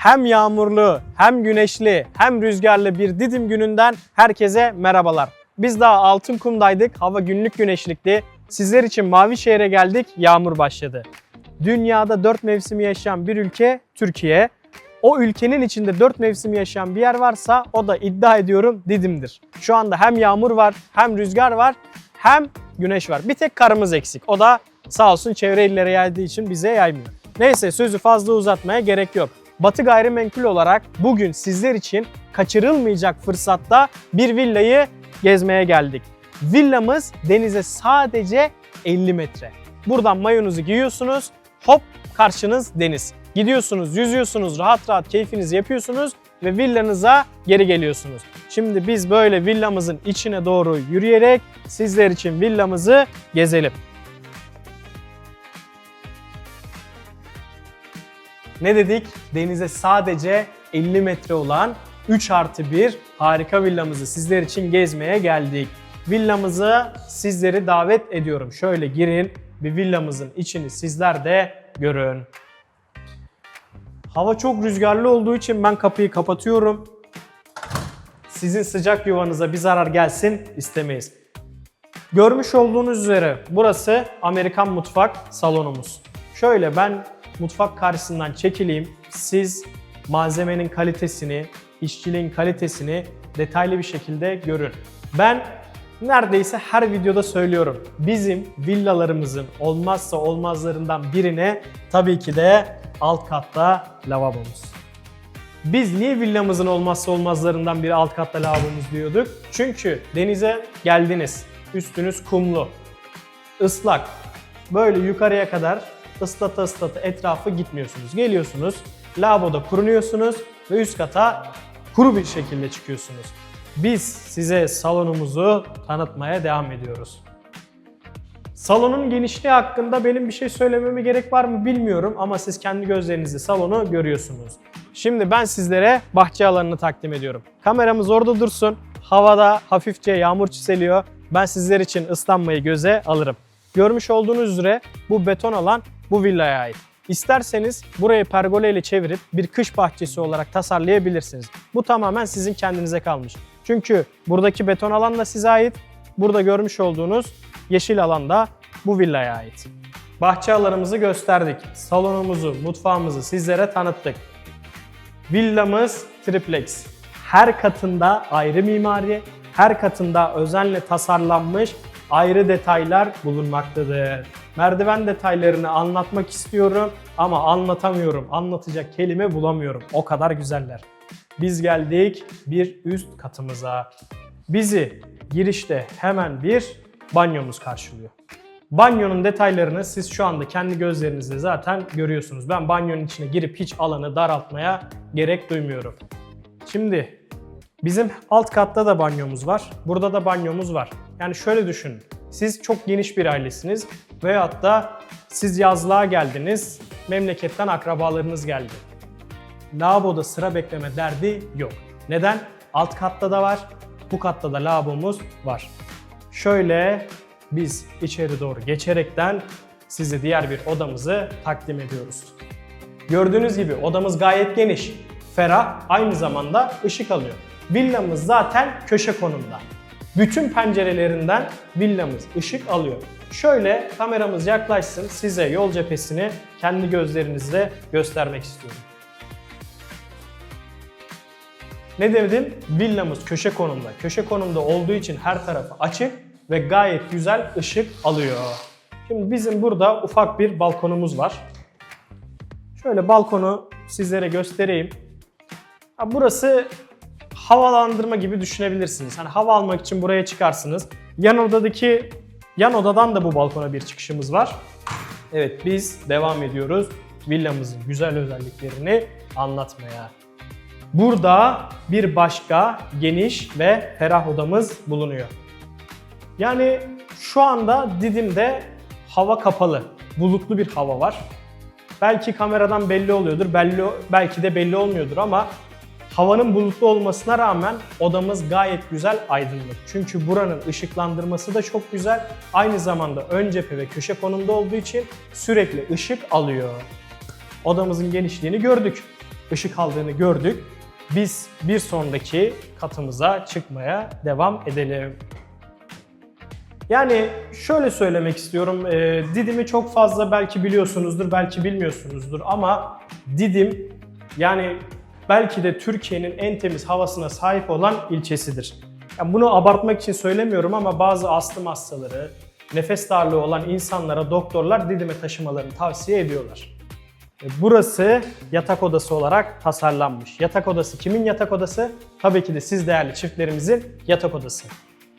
Hem yağmurlu, hem güneşli, hem rüzgarlı bir Didim gününden herkese merhabalar. Biz daha Altınkum'daydık, hava günlük güneşlikti. Sizler için Mavişehir'e geldik, yağmur başladı. Dünyada dört mevsimi yaşayan bir ülke Türkiye. O ülkenin içinde dört mevsimi yaşayan bir yer varsa o da iddia ediyorum Didim'dir. Şu anda hem yağmur var, hem rüzgar var, hem güneş var. Bir tek karımız eksik. O da sağ olsun çevre illere yaydığı için bize yaymıyor. Neyse sözü fazla uzatmaya gerek yok. Batı Gayrimenkul olarak bugün sizler için kaçırılmayacak fırsatta bir villayı gezmeye geldik. Villamız denize sadece 50 metre. Buradan mayonuzu giyiyorsunuz, hop karşınız deniz. Gidiyorsunuz, yüzüyorsunuz, rahat rahat keyfinizi yapıyorsunuz ve villanıza geri geliyorsunuz. Şimdi biz böyle villamızın içine doğru yürüyerek sizler için villamızı gezelim. Ne dedik? Denize sadece 50 metre olan 3 artı 1 harika villamızı sizler için gezmeye geldik. Villamızı sizleri davet ediyorum. Şöyle girin bir villamızın içini sizler de görün. Hava çok rüzgarlı olduğu için ben kapıyı kapatıyorum. Sizin sıcak yuvanıza bir zarar gelsin istemeyiz. Görmüş olduğunuz üzere burası Amerikan mutfak salonumuz. Şöyle ben mutfak karşısından çekileyim. Siz malzemenin kalitesini, işçiliğin kalitesini detaylı bir şekilde görün. Ben neredeyse her videoda söylüyorum. Bizim villalarımızın olmazsa olmazlarından birine tabii ki de alt katta lavabomuz. Biz niye villamızın olmazsa olmazlarından biri alt katta lavabomuz diyorduk? Çünkü denize geldiniz. Üstünüz kumlu, ıslak. Böyle yukarıya kadar ıslata ıslata etrafı gitmiyorsunuz. Geliyorsunuz, lavaboda kurunuyorsunuz ve üst kata kuru bir şekilde çıkıyorsunuz. Biz size salonumuzu tanıtmaya devam ediyoruz. Salonun genişliği hakkında benim bir şey söylememe gerek var mı bilmiyorum ama siz kendi gözlerinizle salonu görüyorsunuz. Şimdi ben sizlere bahçe alanını takdim ediyorum. Kameramız orada dursun. Havada hafifçe yağmur çiseliyor. Ben sizler için ıslanmayı göze alırım. Görmüş olduğunuz üzere bu beton alan bu villaya ait. İsterseniz burayı pergola ile çevirip bir kış bahçesi olarak tasarlayabilirsiniz. Bu tamamen sizin kendinize kalmış. Çünkü buradaki beton alan da size ait. Burada görmüş olduğunuz yeşil alan da bu villaya ait. Bahçe alanımızı gösterdik. Salonumuzu, mutfağımızı sizlere tanıttık. Villamız triplex. Her katında ayrı mimari, her katında özenle tasarlanmış ayrı detaylar bulunmaktadır. Merdiven detaylarını anlatmak istiyorum ama anlatamıyorum. Anlatacak kelime bulamıyorum. O kadar güzeller. Biz geldik bir üst katımıza. Bizi girişte hemen bir banyomuz karşılıyor. Banyonun detaylarını siz şu anda kendi gözlerinizle zaten görüyorsunuz. Ben banyonun içine girip hiç alanı daraltmaya gerek duymuyorum. Şimdi bizim alt katta da banyomuz var. Burada da banyomuz var. Yani şöyle düşünün. Siz çok geniş bir ailesiniz veyahut da siz yazlığa geldiniz, memleketten akrabalarınız geldi. Lavaboda sıra bekleme derdi yok. Neden? Alt katta da var, bu katta da lavabomuz var. Şöyle biz içeri doğru geçerekten size diğer bir odamızı takdim ediyoruz. Gördüğünüz gibi odamız gayet geniş, ferah, aynı zamanda ışık alıyor. Villamız zaten köşe konumda. Bütün pencerelerinden villamız ışık alıyor. Şöyle kameramız yaklaşsın size yol cephesini kendi gözlerinizle göstermek istiyorum. Ne dedim? Villamız köşe konumda. Köşe konumda olduğu için her tarafı açık ve gayet güzel ışık alıyor. Şimdi bizim burada ufak bir balkonumuz var. Şöyle balkonu sizlere göstereyim. Burası havalandırma gibi düşünebilirsiniz. Hani hava almak için buraya çıkarsınız. Yan odadaki yan odadan da bu balkona bir çıkışımız var. Evet biz devam ediyoruz villamızın güzel özelliklerini anlatmaya. Burada bir başka geniş ve ferah odamız bulunuyor. Yani şu anda Didim'de hava kapalı, bulutlu bir hava var. Belki kameradan belli oluyordur, belli, belki de belli olmuyordur ama havanın bulutlu olmasına rağmen odamız gayet güzel aydınlık. Çünkü buranın ışıklandırması da çok güzel. Aynı zamanda ön cephe ve köşe konumda olduğu için sürekli ışık alıyor. Odamızın genişliğini gördük. ışık aldığını gördük. Biz bir sonraki katımıza çıkmaya devam edelim. Yani şöyle söylemek istiyorum. e, Didim'i çok fazla belki biliyorsunuzdur, belki bilmiyorsunuzdur ama Didim yani belki de Türkiye'nin en temiz havasına sahip olan ilçesidir. Yani bunu abartmak için söylemiyorum ama bazı astım hastaları, nefes darlığı olan insanlara doktorlar Didim'e taşımalarını tavsiye ediyorlar. E, Burası yatak odası olarak tasarlanmış. Yatak odası kimin yatak odası? Tabii ki de siz değerli çiftlerimizin yatak odası.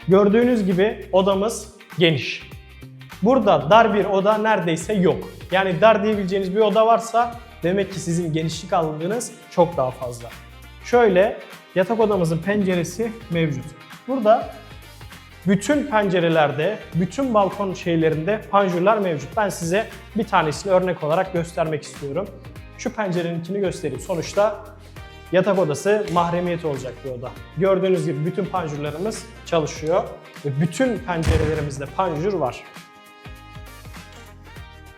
Gördüğünüz gibi odamız geniş. Burada dar bir oda neredeyse yok. Yani dar diyebileceğiniz bir oda varsa demek ki sizin genişlik alanınız çok daha fazla. Şöyle yatak odamızın penceresi mevcut. Burada bütün pencerelerde, bütün balkon şeylerinde panjurlar mevcut. Ben size bir tanesini örnek olarak göstermek istiyorum. Şu pencereninkini göstereyim. Sonuçta yatak odası mahremiyet olacak bir oda. Gördüğünüz gibi bütün panjurlarımız çalışıyor ve bütün pencerelerimizde panjur var.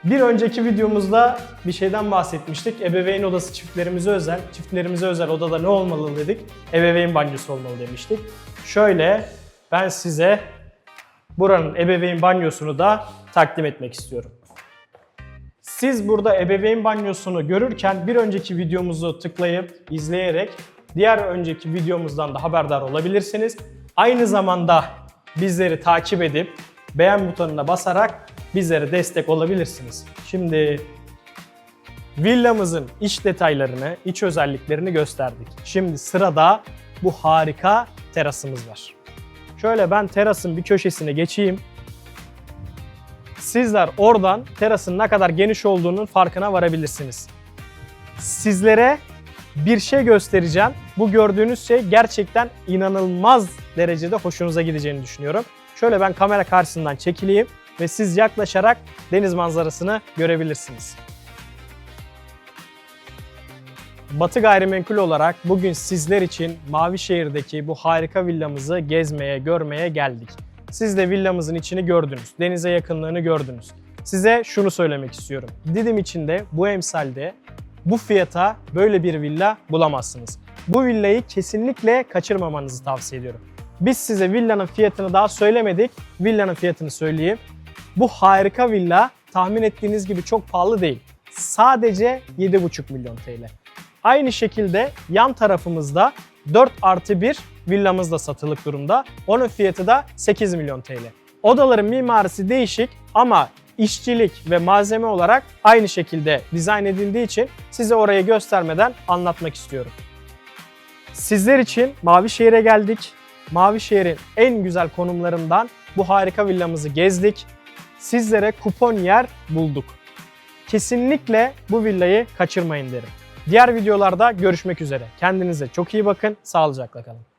Bir önceki videomuzda bir şeyden bahsetmiştik. Ebeveyn odası çiftlerimize özel. Çiftlerimize özel odada ne olmalı dedik? Ebeveyn banyosu olmalı demiştik. Şöyle ben size buranın ebeveyn banyosunu da takdim etmek istiyorum. Siz burada ebeveyn banyosunu görürken bir önceki videomuzu tıklayıp izleyerek diğer önceki videomuzdan da haberdar olabilirsiniz. Aynı zamanda bizleri takip edip beğen butonuna basarak bizlere destek olabilirsiniz. Şimdi villamızın iç detaylarını, iç özelliklerini gösterdik. Şimdi sırada bu harika terasımız var. Şöyle ben terasın bir köşesine geçeyim. Sizler oradan terasın ne kadar geniş olduğunun farkına varabilirsiniz. Sizlere bir şey göstereceğim. Bu gördüğünüz şey gerçekten inanılmaz derecede hoşunuza gideceğini düşünüyorum. Şöyle ben kamera karşısından çekileyim ve siz yaklaşarak deniz manzarasını görebilirsiniz. Batı Gayrimenkul olarak bugün sizler için Mavişehir'deki bu harika villamızı gezmeye, görmeye geldik. Siz de villamızın içini gördünüz, denize yakınlığını gördünüz. Size şunu söylemek istiyorum. Didim içinde bu emsalde bu fiyata böyle bir villa bulamazsınız. Bu villayı kesinlikle kaçırmamanızı tavsiye ediyorum. Biz size villanın fiyatını daha söylemedik. Villanın fiyatını söyleyeyim. Bu harika villa tahmin ettiğiniz gibi çok pahalı değil. Sadece 7,5 milyon TL. Aynı şekilde yan tarafımızda 4 artı 1 villamız da satılık durumda. Onun fiyatı da 8 milyon TL. Odaların mimarisi değişik ama işçilik ve malzeme olarak aynı şekilde dizayn edildiği için size orayı göstermeden anlatmak istiyorum. Sizler için Mavişehir'e geldik. Mavişehir'in en güzel konumlarından bu harika villamızı gezdik. Sizlere kupon yer bulduk. Kesinlikle bu villayı kaçırmayın derim. Diğer videolarda görüşmek üzere. Kendinize çok iyi bakın. Sağlıcakla kalın.